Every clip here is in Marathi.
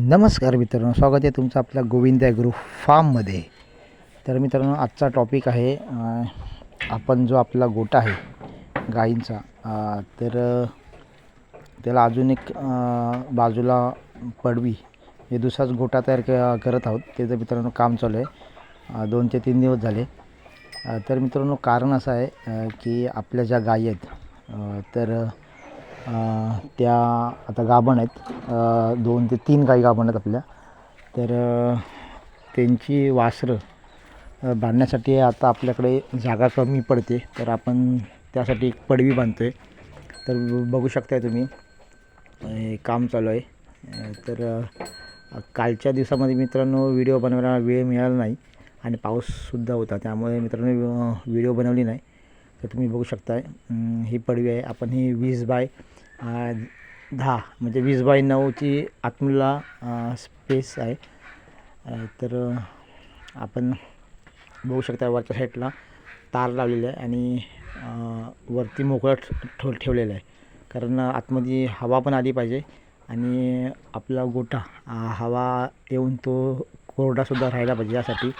नमस्कार मित्रांनो स्वागत आहे तुमचं आपल्या गोविंद ॲग्रो फार्ममध्ये तर मित्रांनो आजचा टॉपिक आहे आपण जो आपला गोटा आहे गाईंचा तर त्याला अजून एक बाजूला पडवी हे दुसराच गोटा तयार क करत आहोत. त्याचं मित्रांनो काम चालू आहे. दोन ते तीन दिवस झाले. तर मित्रांनो कारण असं आहे की आपल्या ज्या गायी आहेत तर त्या आता गाभण आहेत. दोन ते तीन गाई गाभण आहेत आपल्या. तर त्यांची वासरं बांधण्यासाठी आता आपल्याकडे जागा कमी पडते. तर आपण त्यासाठी एक पडवी बांधतो आहे तर बघू शकताय तुम्ही. हे काम चालू आहे. तर कालच्या दिवसामध्ये मित्रांनो व्हिडिओ बनवायला वेळ मिळाला नाही आणि पाऊससुद्धा होता. त्यामुळे मित्रांनो व्हिडिओ बनवली नाही. तर तुम्ही बघू शकताय. ही पडवी आहे. आपण ही वीस बाय दहा म्हणजे वीस बाय नऊची आतमधला स्पेस आहे. तर आपण बघू शकता वरच्या साईडला तार लावलेली आहे आणि वरती मोकळं ठेव ठेवलेलं आहे. कारण आतमध्ये हवा पण आली पाहिजे आणि आपला गोटा हवा येऊन तो कोरडासुद्धा राहायला पाहिजे यासाठी.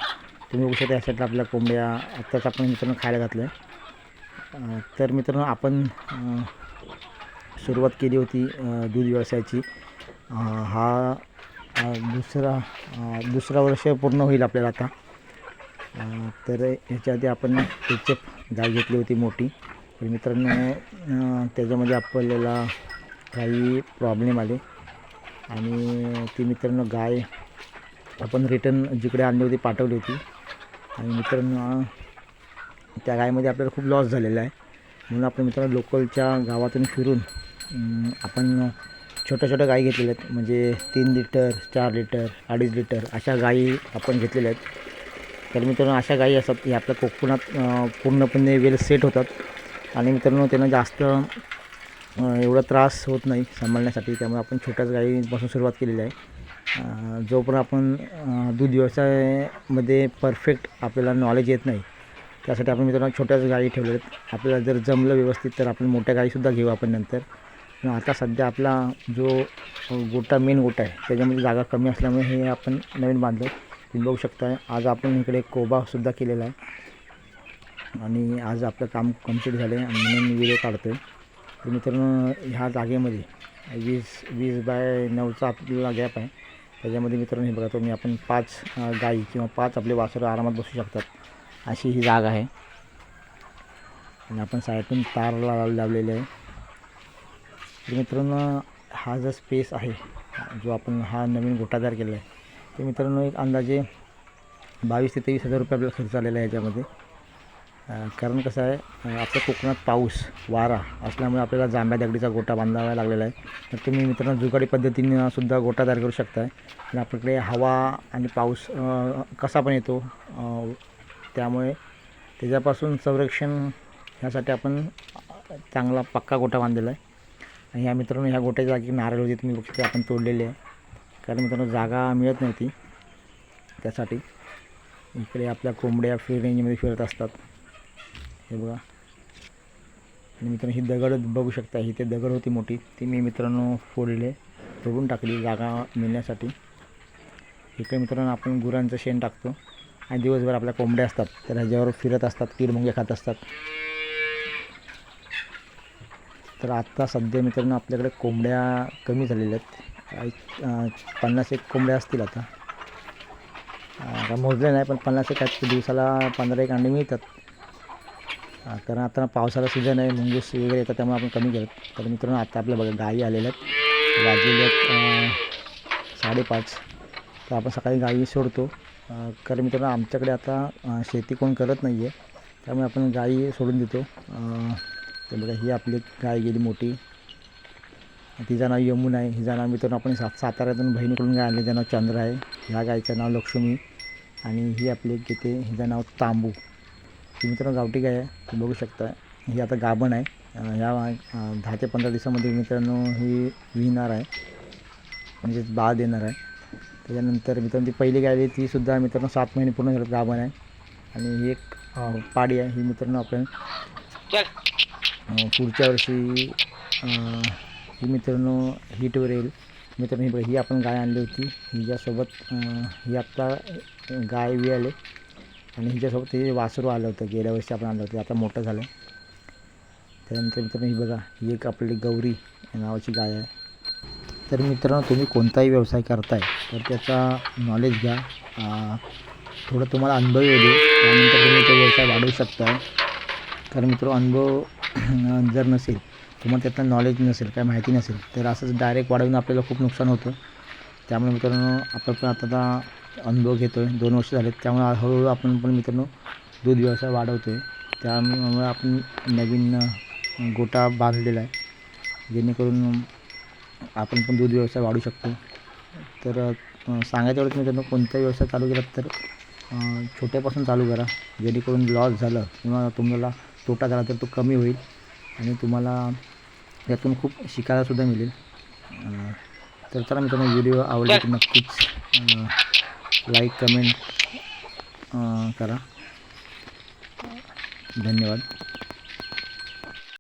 तुम्ही बघू शकता या साईडला आपल्या कोंबड्या आत्ताच आपण मित्रांनो खायला घातलं आहे तर मित्रांनो आपण सुरुवात केली होती दूध व्यवसायाची. हा दुसरा दुसरा वर्ष पूर्ण होईल आपल्याला आता. तर ह्याच्या आधी आपण एच गाय घेतली होती मोठी. तर मित्रांनो त्याच्यामध्ये आपल्याला काही प्रॉब्लेम आले. आणि ती मित्रांनो गाय आपण रिटर्न जिकडे आणली होती पाठवली होती. आणि मित्रांनो त्या गायमध्ये आपल्याला खूप लॉस झालेला आहे. म्हणून आपण मित्रांनो लोकलच्या गावातून फिरून आपण छोट्या छोट्या गायी घेतलेल्या आहेत. म्हणजे तीन लिटर चार लिटर अडीच लिटर अशा गायी आपण घेतलेल्या आहेत. तर मित्रांनो अशा गायी असतात हे आपल्या कोकणात पूर्णपणे वेल सेट होतात. आणि मित्रांनो त्यांना जास्त एवढा त्रास होत नाही सांभाळण्यासाठी. त्यामुळे आपण छोट्याच गायीपासून सुरुवात केलेली आहे. जोपर्यंत आपण दूध व्यवसायामध्ये परफेक्ट आपल्याला नॉलेज येत नाही त्यासाठी आपण मित्रांनो छोट्याच गाई ठेवल्या आहेत. आपल्याला जर जमलं व्यवस्थित तर आपण मोठ्या गाईसुद्धा घेऊ आपण नंतर. पण आता सध्या आपला जो गोटा मेन गोटा आहे त्याच्यामध्ये जागा कमी असल्यामुळे हे आपण नवीन बांधलं. तुम्ही बघू शकता आज आपण इकडे कोबासुद्धा केलेला आहे. आणि आज आपलं काम कंप्लीट झालं आहे आणि म्हणून मी व्हिडिओ काढतो आहे तर मित्रांनो ह्या जागेमध्ये वीस वीस बाय नऊचा आपला गॅप आहे. त्याच्यामध्ये मित्रांनो हे बघा तुम्ही आपण पाच गाई किंवा पाच आपले वासरं आरामात बसू शकतात. अशी ही जागा आहे. आणि आपण साईडून तार लावलेली लावलेले आहे. तर मित्रांनो हा जो स्पेस आहे जो आपण हा नवीन गोटा तयार केलेला आहे तर मित्रांनो एक अंदाजे बावीस ते तेवीस हजार रुपये आपल्याला खर्च आलेला आहे याच्यामध्ये. कारण कसं आहे आपल्या कोकणात पाऊस वारा असल्यामुळे आपल्याला जांभ्या दगडीचा गोटा बांधावा लागलेला आहे. तर तुम्ही मित्रांनो जुगाडी पद्धतीने सुद्धा गोटा तयार करू शकताय. आणि आपल्याकडे हवा आणि पाऊस कसा पण येतो त्यामुळे त्याच्यापासून संरक्षण ह्यासाठी आपण चांगला पक्का गोटा बांधलेला आहे. आणि ह्या मित्रांनो ह्या गोट्या जागी नारळ होते तुम्ही बघू आपण तोडलेले आहे. कारण मित्रांनो जागा मिळत नव्हती. त्यासाठी इकडे आपल्या कोंबड्या फ्री रेंजमध्ये फिरत असतात. हे बघा. आणि मित्रांनो ही दगड बघू शकता ही ते दगड होती मोठी. ती मी मित्रांनो फोडले तोडून टाकली जागा मिळण्यासाठी. इकडे मित्रांनो आपण गुरांचं शेण टाकतो. आणि दिवसभर आपल्या कोंबड्या असतात तर ह्याच्यावर फिरत असतात कीड मुंग्या खात असतात. तर आत्ता सध्या मित्रांनो आपल्याकडे कोंबड्या कमी झालेल्या आहेत. पन्नास एक कोंबड्या असतील आता. आता मोजले नाही पण पन्नास एक आहेत. दिवसाला पंधरा एक अंडे मिळतात. कारण आता पावसाला सीझन आहे मुंगूस वगैरे येतात त्यामुळे आपण कमी करत. तर मित्रांनो आता आपल्या बघा गाई आलेल्या आहेत. वाजलेले आहेत साडेपाच. तर आपण सकाळी गाई सोडतो. कारण मित्रांनो आमच्याकडे आता शेती कोण करत नाही आहे त्यामुळे आपण गायी सोडून देतो. तर बघा ही आपली गाय गेली मोठी. तिचं नाव यमुन आहे. हिचं नाव मित्रांनो आपण सात साताऱ्यातून बहिणीकडून गाय आणली. नाव चंद्र आहे ह्या गायचं नाव लक्ष्मी. आणि ही आपली एक हिचं नाव तांबू. ही मित्रांनो गावठी गाय आहे. तुम्ही बघू शकता. ही आता गाभण आहे. ह्या दहा ते पंधरा दिवसामध्ये मित्रांनो ही विणार आहे. म्हणजेच बाळ देणार आहे. त्याच्यानंतर मित्रांनो ती पहिली गाय तीसुद्धा मित्रांनो सात महिने पूर्ण झालं गाभण आहे. आणि ही एक पाडी आहे. ही मित्रांनो आपण पुढच्या वर्षी ही मित्रांनो हिटवर येईल. मित्रांनो ही बघा ही आपण गाय आणली होती. हिच्यासोबत ही आत्ता गाय विळाले आणि हिच्यासोबत ते वासरू आलं होतं. गेल्या वर्षी आपण आणलं होतं. आता मोठं झालं. त्यानंतर मित्रांनो ही बघा ही एक आपली गौरी नावाची गाय आहे. तर मित्रांनो तुम्ही कोणताही व्यवसाय करताय तर त्याचा नॉलेज घ्या. थोडं तुम्हाला अनुभव येऊ दे. त्यानंतर तुम्ही तो व्यवसाय वाढवू शकता कारण मित्र अनुभव जर नसेल तुम्हाला त्यातलं नॉलेज नसेल काय माहिती नसेल तर असंच डायरेक्ट वाढवून आपल्याला खूप नुकसान होतं. त्यामुळे मित्रांनो आपण पण आता आता अनुभव घेतो आहे दोन वर्ष झालेत त्यामुळे हळूहळू आपण पण मित्रांनो दूध व्यवसाय वाढवतो आहे त्यामुळे आपण नवीन गोटा बांधलेला आहे. जेणेकरून आपण पण दूध व्यवसाय वाढू शकतो. तर सांगायच्या वेळेस मित्रांनो कोणता व्यवसाय चालू केला तर छोट्यापासून चालू करा. जेणेकरून लॉस झालं किंवा तुम्हाला तोटा झाला तर तो कमी होईल आणि तुम्हाला यातून खूप शिकायलासुद्धा मिळेल. तर चला मित्रांनो व्हिडिओ आवडला तर नक्कीच लाईक कमेंट करा. धन्यवाद.